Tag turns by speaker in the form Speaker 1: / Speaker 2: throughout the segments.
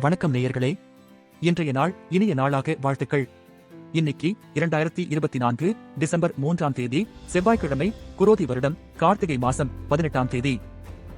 Speaker 1: வணக்கம் நேயர்களே. இன்றைய நாள் இனிய நாளாக வாழ்த்துக்கள். இன்னைக்கு இரண்டாயிரத்தி இருபத்தி நான்கு டிசம்பர் மூன்றாம் தேதி செவ்வாய்க்கிழமை குரோதி வருடம் கார்த்திகை மாசம் பதினெட்டாம் தேதி.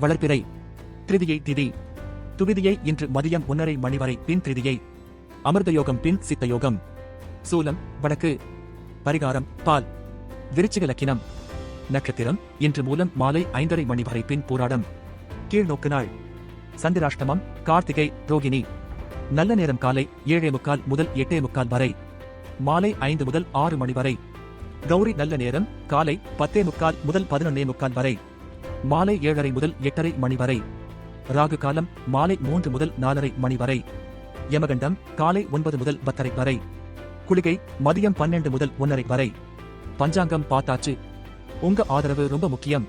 Speaker 1: வளர்ப்பிறை திருதியை திதி. துவிதியை இன்று மதியம் ஒன்னரை மணி வரை பின் திருதியை அமிர்த யோகம் பின் சித்த யோகம் சூலம் வடக்கு. பரிகாரம் பால். விருச்சிக லக்கினம். நட்சத்திரம் இன்று மூலம் மாலை ஐந்தரை மணி வரை பின் போராடம். கீழ்நோக்கு நாள். சந்திராஷ்டமம் கார்த்திகை ரோகிணி. நல்ல நேரம் காலை ஏழே முக்கால் முதல் எட்டே முக்கால் வரை. மாலை ஐந்து முதல் ஆறு மணி வரை. கௌரி நல்ல நேரம் காலை பத்தே முக்கால் முதல் பதினொன்னே முக்கால் வரை. மாலை ஏழரை முதல் எட்டரை மணி வரை. ராகு காலம் மாலை மூன்று முதல் நாலரை மணி வரை. யமகண்டம் காலை ஒன்பது முதல் பத்தரை வரை. குளிகை மதியம் பன்னெண்டு முதல் ஒன்னரை வரை. பஞ்சாங்கம் பார்த்தாச்சு உங்க ஆதரவு ரொம்ப முக்கியம்.